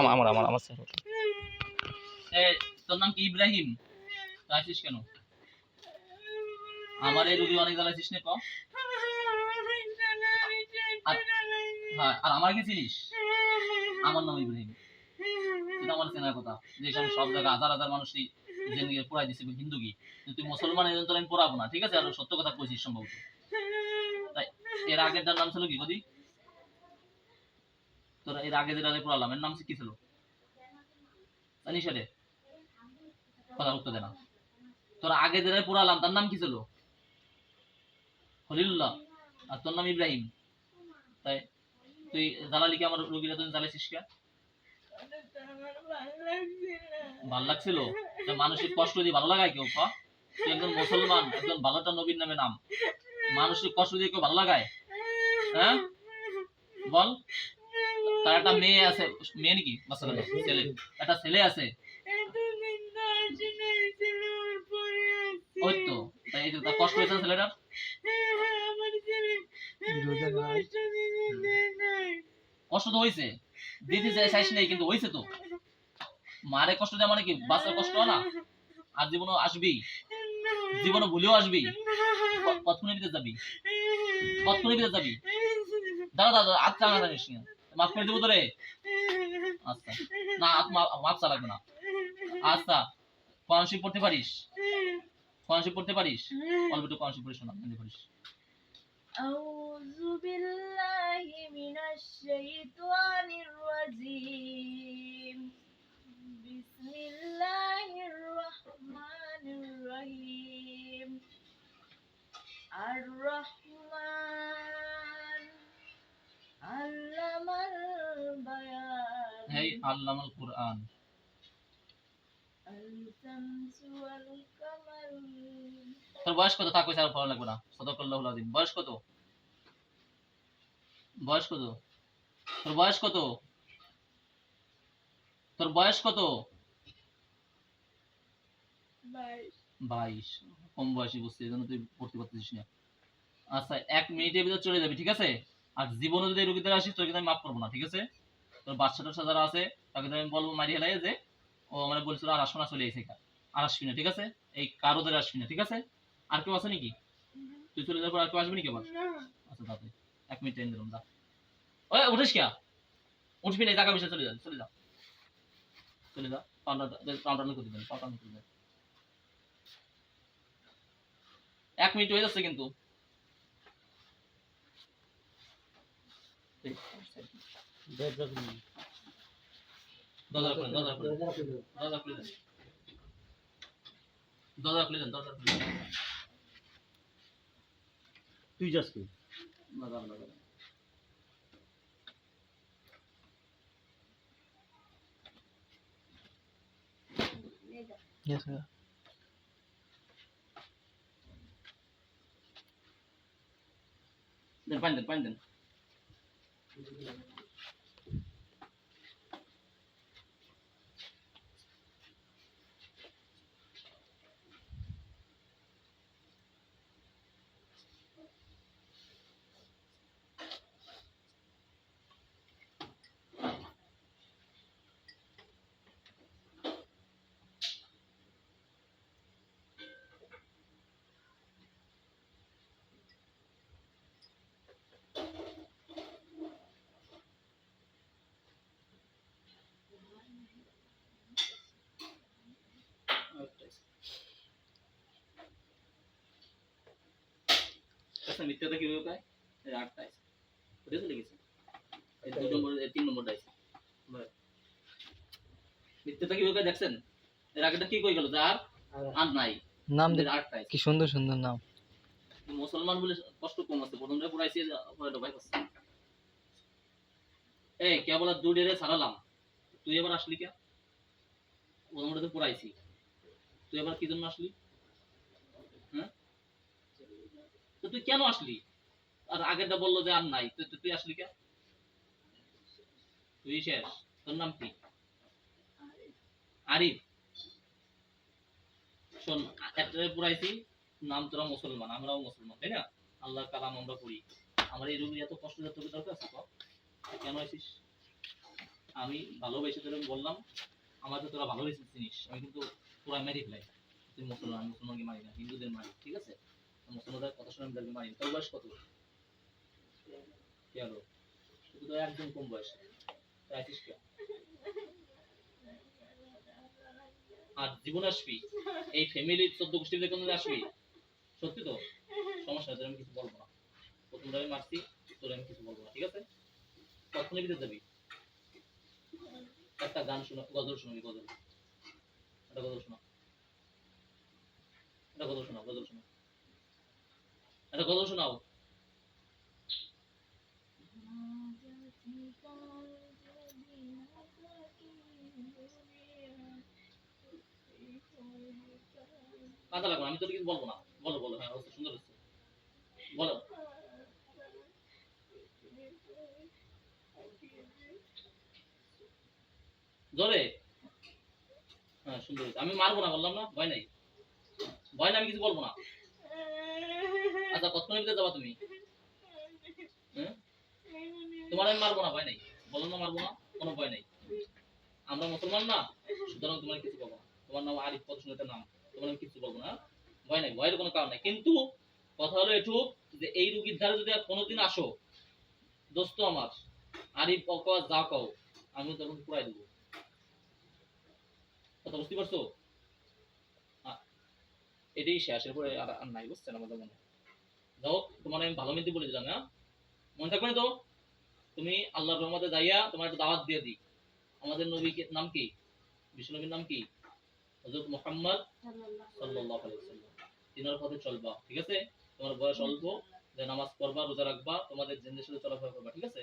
আমার আমার আমার আমার স্যার তোর নাম কি, ইব্রাহিম? কেন? আমার এই রুগী অনেক ক? আর আমার কি চিনিস আমার নাম ইব্রাহিম। তুই আমার চেনার কথা। যে সব জায়গায় হাজার হাজার মানুষই জেনে পড়াই দিছে হিন্দু কি? তুই মুসলমান তোর আমি পড়াবো না, ঠিক আছে? আর সত্য কথা কইছিস সম্ভবত। তাই, এর আগেরটার নাম ছিল কি, বদি? তোর এর আগে যেটা পড়ালাম, এর নাম কি ছিল? জানিস রে? কথা উত্তর আগে যেটা পড়ালাম, তার নাম কি ছিল? খলিলুল্লাহ। আর তোর নাম ইব্রাহিম। তাই তুই আমার তুই কে? ভালো লাগছিল? মানুষের কষ্ট দিয়ে ভালো লাগায় কেউ, ক? তুই একজন মুসলমান, একজন ভালোটা নবীর নামে নাম। মানুষের কষ্ট দিয়ে কেউ ভালো লাগায়? হ্যাঁ? বল। তার একটা মেয়ে আছে মেয়ে নাকি? বাচ্চা ছেলে। একটা ছেলে আছে। ওই তো তাই এই তার কষ্ট হয়েছে না ছেলেটার কষ্ট তো হয়েছে দিদি যায় চাইস নাই কিন্তু হয়েছে তো। মারে কষ্ট দেওয়া মানে কি? বাচ্চার কষ্ট না? আর জীবনও আসবি। জীবনে ভুলেও আসবি। কতক্ষণে বিদেশ যাবি? কতক্ষণে বিদেশ যাবি? দাঁড়া দাঁড়া, হাত চাঙা জানিস না মাফ করে দেবো তোরে আচ্ছা না হাত মা- মাপ চা লাগবে না আচ্ছা কোরআনশিপ পড়তে পারিস কোরআনশিপ পড়তে পারিস অল্প একটু কোরআনশিপ পড়িস না জানতে পারিস أعوذ بالله من الشيطان হেই তোর বয়স কত? থাকো লাগবে না। আজিম বয়স কত? বয়স কত? তোর বয়স কত? তোর বয়স কত? বাইশ। কম বয়সী বুঝছি এই জন্য তুই পড়তে পারতেছিস না। আচ্ছা এক মিনিটের ভিতরে চলে যাবে, ঠিক আছে? আর জীবনে যদি রুগীদের আসিস, তোকে আমি মাফ করব না, ঠিক আছে? তোর বাচ্চা টাচ্চা যারা আছে তাকে আমি বলব মারি হেলাই যে ও মানে বলছিল আর আসব না চলে এসে আর আসবি না ঠিক আছে? এই কারও ধরে আসবি না ঠিক আছে? আর কেউ আছে নাকি? তুই চলে যাওয়ার পর আর কেউ আসবি নাকি আবার? আচ্ছা এক মিনিট টাইম দিলাম দা ওই উঠিস উঠবি না টাকা বিষয়ে চলে চলে যা। চলে পাউন্ডার করে দেবেন পাউন্ডার করে দেবেন এক মিনিট হয়ে যাচ্ছে কিন্তু। दस आपले दस आपले दस आपले दस आपले दस आपले तू जास की बराबर बराबर Yes, sir. Then find them, find them. মিথ্যাটা কীভাবে পায়? এই আটটা আছে। এই দুই নম্বর এই তিন নম্বরটা আছে। মিথ্যাটা কীভাবে পায় দেখছেন? এর আগেটা কি কই গেল? যার আর নাই। নাম দেখ আটটা আছে। কি সুন্দর সুন্দর নাম। মুসলমান বলে কষ্ট কম আছে। প্রথমটা পুরাইছি পরে ডবাই করছে এই কেবল আর দুডেরে ছাড়ালাম। তুই এবার আসলি কে? প্রথমটা তো পুরাইছি। তুই এবার কি জন্য আসলি হ্যাঁ তো তুই কেন আসলি? আর আগেরটা বলল যে আর নাই। তুই তুই- আসলি কে তুই শেষ। তোর নাম কি? আরিফ। শোন একটা পুরাইছি, নাম তোরা মুসলমান, আমরাও মুসলমান, তাই না? আল্লাহ কালাম আমরা পড়ি। আমার এই রুগী এত কষ্ট যত দরকার আছে? কেন আসিস আমি ভালোবেসে তোর বললাম আমার তো তোরা ভালোবেসে চিনিস। আমি কিন্তু পুরা মেরে ফেলাই। তুই মুসলমান, মুসলমানকে মারি না, হিন্দুদের মারি, ঠিক আছে? মুসলমানদের কথা শুনে আমি তাদেরকে মারি না। তোর বয়স কত? কে হলো? তুই তো একদম কম বয়স। তুই আছিস কে আর জীবন আসবি? এই ফ্যামিলি চোদ্দ গোষ্ঠীতে কোনদিন আসবি? সত্যি তো? সমস্যা তোর আমি কিছু বলব না। প্রথম আমি মারছি, তোর আমি কিছু বলব না, ঠিক আছে? কখনই বিদেশ যাবি। একটা গান শোনা, গজল শোনাবি গজল। একটা গজল শোনা। একটা গজল শোনাও গজল শোনাও একটা গজল শোনাও। কাঁদা আমি কিছু বলব না। বলো বলো হ্যাঁ হচ্ছে সুন্দর হচ্ছে। বলো। জোরে? হ্যাঁ সুন্দর আমি মারবো না, বললাম না? ভয় নাই। ভয় না আমি কিছু বলব না। আচ্ছা যাবা তুমি? হ্যাঁ? তোমার আমি মারবো না, ভয় নাই। বললাম না মারবো না, কোনো ভয় নাই। আমরা মুসলমান না, সুতরাং তোমার কিছু তোমার নাম আরিফ একটা নাম। তোমার আমি কিছু না। ভয় নাই, ভয়ের কোনো কারণ নাই। কিন্তু কথা হলো এটুক যে এই রুগীর ধারে যদি কোনোদিন আসো, দোস্ত আমার, আরিফ আর যা কও আমি তখন পুরাই দেবো। কথা বুঝতে পারছ? এটাই শেষ, এরপরে আর নাই, বুঝছেন আমাদের মনে। যাও তোমার আমি ভালো মিলতে বলে দিলাম হ্যাঁ? মনে থাকবে তো? তুমি আল্লাহর রহমতে যাইয়া তোমার একটা দাওয়াত দিয়ে দিই। আমাদের নবী নাম কি? বিশ্ব নবীর নাম কি? হযরত মুহাম্মদ আলাইহি তিনার পথে চলবা, ঠিক আছে? তোমার বয়স অল্প, যে নামাজ পড়বা, রোজা রাখবা, তোমাদের জিন্দের সাথে চলাফেরা করবা, ঠিক আছে?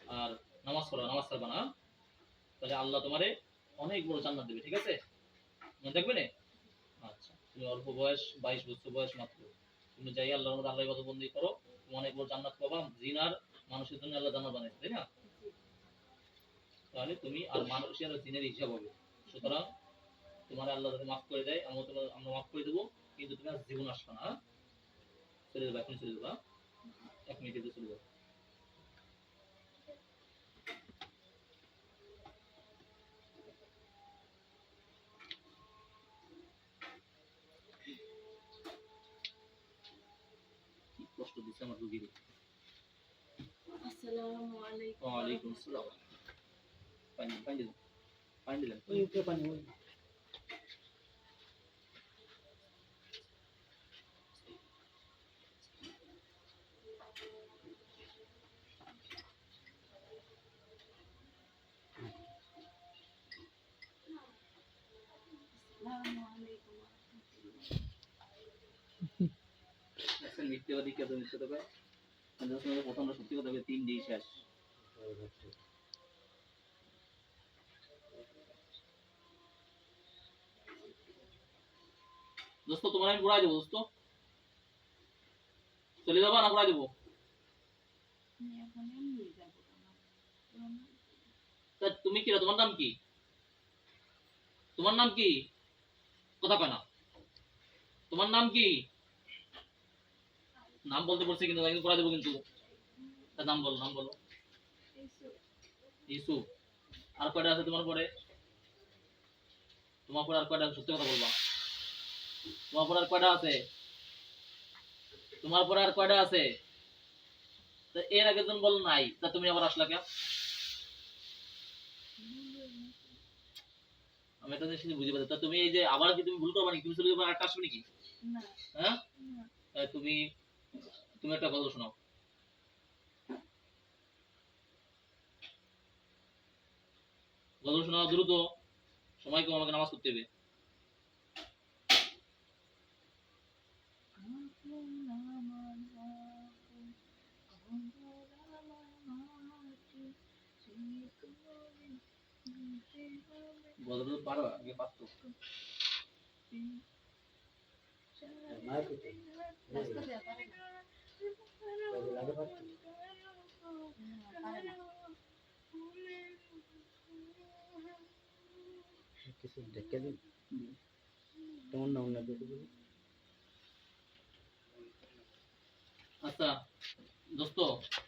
আর নামাজ পড়া নামাজ ছাড়বা না হ্যাঁ? তাহলে আল্লাহ তোমারে অনেক বড় জান্নাত দেবে, ঠিক আছে? মনে থাকবে না? আচ্ছা। তুমি অল্প বয়স, বাইশ বছর বয়স মাত্র। তুমি যাই আল্লাহর মধ্যে আল্লাহ ইবাদত বন্দি করো, তুমি অনেক বড় জান্নাত পাবা। জিন আর মানুষের জন্য আল্লাহ জান্নাত বানাইছে, তাই না? তাহলে তুমি আর মানুষের আর জিনের হিসাব হবে। সুতরাং তোমার আল্লাহ যাতে মাফ করে দেয় আমরা তোমার আমরা মাফ করে দেবো, কিন্তু তুমি আর জীবন আসবে না হ্যাঁ? চলে যাব, এখন চলে যাব? এক মিনিটে চলে যাব কি কষ্ট দিচ্ছে আমার রুগীর আসসালামু আলাইকুম। ওয়ালাইকুম আসসালাম। পানি পানি দিলাম। পানি দিলাম। আসসালামু দেখছেন মিথ্যেবাদী কে তো মিথ্যে দেবে প্রথমটা সত্যি কথা হবে তিন দিই শেষ। দোস্ত তোমার আমি ঘুরাই দেবো দোস্ত। চলে যাবা না ঘুরাই দেবো? তুমি কি? তোমার নাম কি? তোমার নাম কি? কথা কয় না। তোমার নাম কি? নাম বলতে বলছে কিন্তু একদিন ঘুরাই দেবো কিন্তু। তার নাম বলো নাম বলো। ইসু। আর কয়টা আছে তোমার পরে? তোমার পরে আর কয়টা সত্যি কথা বলবা। তোমার পরে আর কয়টা আছে? তোমার পরে আর কয়টা আছে? তা এর আগে তুমি বল নাই। তা তুমি আবার আসলা কেন? আমি একটা জিনিস বুঝতে পারছি। তা তুমি এই যে আবার কি তুমি ভুল করবা নাকি? তুমি চলে যাবে আর আসবে নাকি? না। হ্যাঁ? তাই তুমি তুমি একটা গল্প শোনাও। গল্প শোনাও দ্রুত, সময় কম, আমাকে নামাজ করতে হবে। পারো, আগে পারতো। রাস্তা দিয়ে পারে না। পারে না। কিছু দেখে দিন তোমার নাম না দেখে দিন আচ্ছা দোস্ত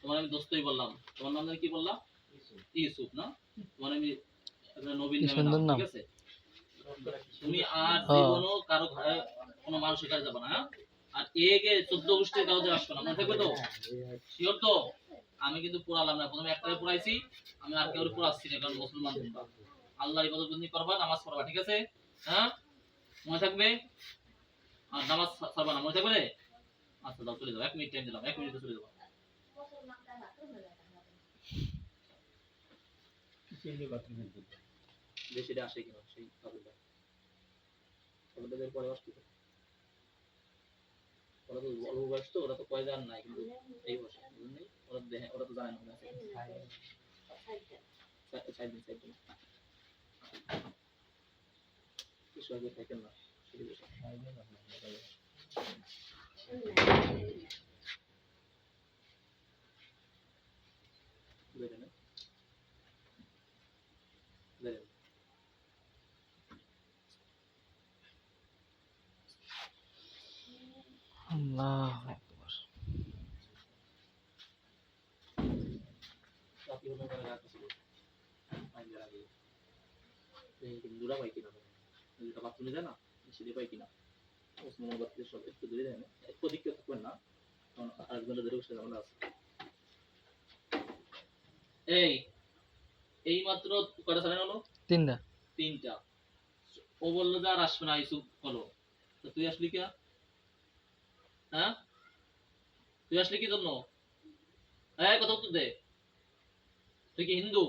তোমার আমি দোস্তই বললাম তোমার নাম জানি কি বললাম ইউসুফ না তোমার আমি একটা নবীন কি নামে সুন্দর নাম, নাম। ঠিক আছে তুমি আর হ্যাঁ। জীবনও কারও ঘরে কোনো মানুষের কাছে যাবে না হ্যাঁ? আর একে চোদ্দ গোষ্ঠীর কাউকে আসবে না মনে থাকবে তো? শিওর তো? আমি কিন্তু পুরালাম না প্রথমে একটাকে পুরাইছি আমি আর কেউ পুরাচ্ছি না কারণ মুসলমান তোমরা। আল্লাহর ইবাদত বন্দি করবা নামাজ পড়বা ঠিক আছে? হ্যাঁ? মনে থাকবে? আর নামাজ ছাড়বা না মনে থাকবে রে? আচ্ছা যাও চলে যাও এক মিনিট টাইম দিলাম এক মিনিটে চলে যাব দেশে আসে কিনা সেই পরে আসতে ওরা তো অল্প বয়স তো ওরা তো কয় জান নাই কিন্তু এই বুঝলেন ওরা তো দেখে ওরা তো জানে না। সাইড- দিন সাইড দিন কিছু আগে থাকেন না সেটি বসে। বেরোন? রাতে হলো ঘরে রাখা ছিল। আমি বের আগে। হিন্দুরা পাই কিনা যেটা বাথরুমে যায় না সেটা পাই কিনা ওসমানের বাড়িতে সব একটু দূরে যায় না একটু দিক কেউ থাকবেন না কারণ আরেকজনের ধরে বসে ঝামেলা আছে এই এই মাত্র কয়টা সাড়ে হলো তিনটা। তিনটা। ও বলল যে আর আসবে না ইসুফ হলো তো তুই আসলি কে হ্যাঁ? তুই আসলি কি জন্য? হ্যাঁ কথা উত্তর দে। তুই কি হিন্দু?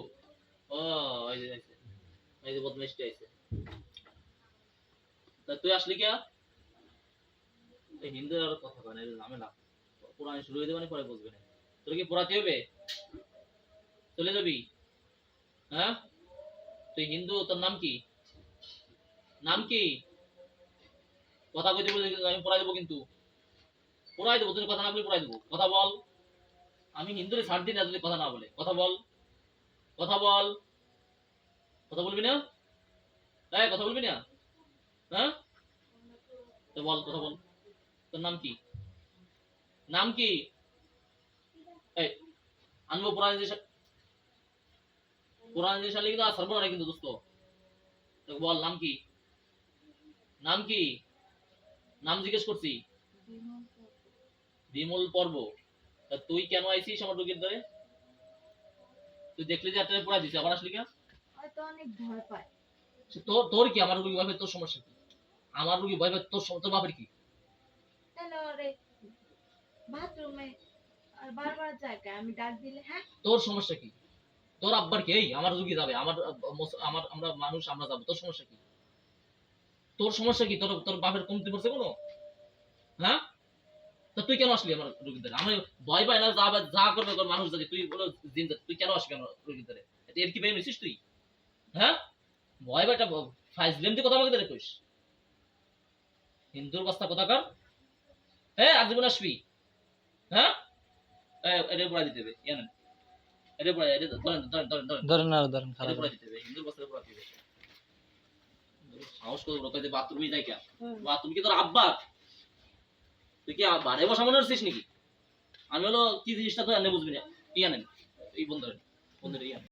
তুই আসলি কে হিন্দু আর কথা কয় না ঝামেলা। পুরাণ শুরু হইতে মানে পরে বুঝবে না। তোর কি পড়াতে হবে? চলে যাবি? হ্যাঁ? তুই হিন্দু, তোর নাম কি? নাম কি? কথা কইতে বলে আমি পড়াই দেবো কিন্তু। পড়াই দেবো তুই কথা না বলে পড়াই দেবো। কথা বল। আমি হিন্দুরে ছাড় দিই না যদি কথা না বলে। কথা বল। কথা বল। কথা বলবি না? এই কথা বলবি না? হ্যাঁ? তো বল কথা বল। তোর নাম কি? নাম কি? এই আনব পুরান পুরান জিনিস আনলে কিন্তু না কিন্তু দোস্ত। তো বল নাম কি? নাম কি? নাম জিজ্ঞেস করছি। বিমল পর্ব। তা তুই কেন আইছিস আমার রোগীর ধরে? তুই দেখলি যে একটা পড়া দিছে আবার আসলি কেন? হয়তো অনেক ভয় পায়। তোর তোর কি? আমার রোগী ভয় তোর সমস্যা কি? আমার রোগী ভয় তোর তোর বাপের কি? তাহলে ওরে বাথরুমে আর বারবার জায়গায় আমি ডাক দিলে হ্যাঁ? তোর সমস্যা কি? তোর আব্বার কি? এই আমার রোগী যাবে আমার আমার আমরা মানুষ আমরা যাব। তোর সমস্যা কি? তোর সমস্যা কি? তোর তোর বাপের কমতি পড়ছে কোনো? হ্যাঁ? তা তুই কেন আসলি আমার রোগীর দ্বারা আমি ভয় পাই না যা যা করবে কর মানুষ যাবে তুই বলো দিন তুই কেন আসবি আমার রোগীর দ্বারা এর কি বের হয়েছিস তুই? হ্যাঁ? ভয় ফাইজলেম তুই কথা আমাকে দ্বারা কইস হিন্দুর বাস্তা কথা কর। হ্যাঁ আজ জীবন আসবি। হ্যাঁ? এটা পড়া দিতে হবে ইয়ান এটা পড়া এটা ধরেন ধরেন ধরেন ধরেন। ধরেন আর ধরেন খারাপ পড়া দিতে হবে হিন্দুর বাস্তা পড়া দিতে হবে। সাহস করে বাথরুমে যাই কে? বাথরুম কি তোর আব্বা তুই কি বারে বসা মনে হচ্ছিস নাকি? আমি হলো কি জিনিসটা তো এনে বুঝবি না। কি আনেন এই বন্ধুরা বন্ধুরা ইয়ান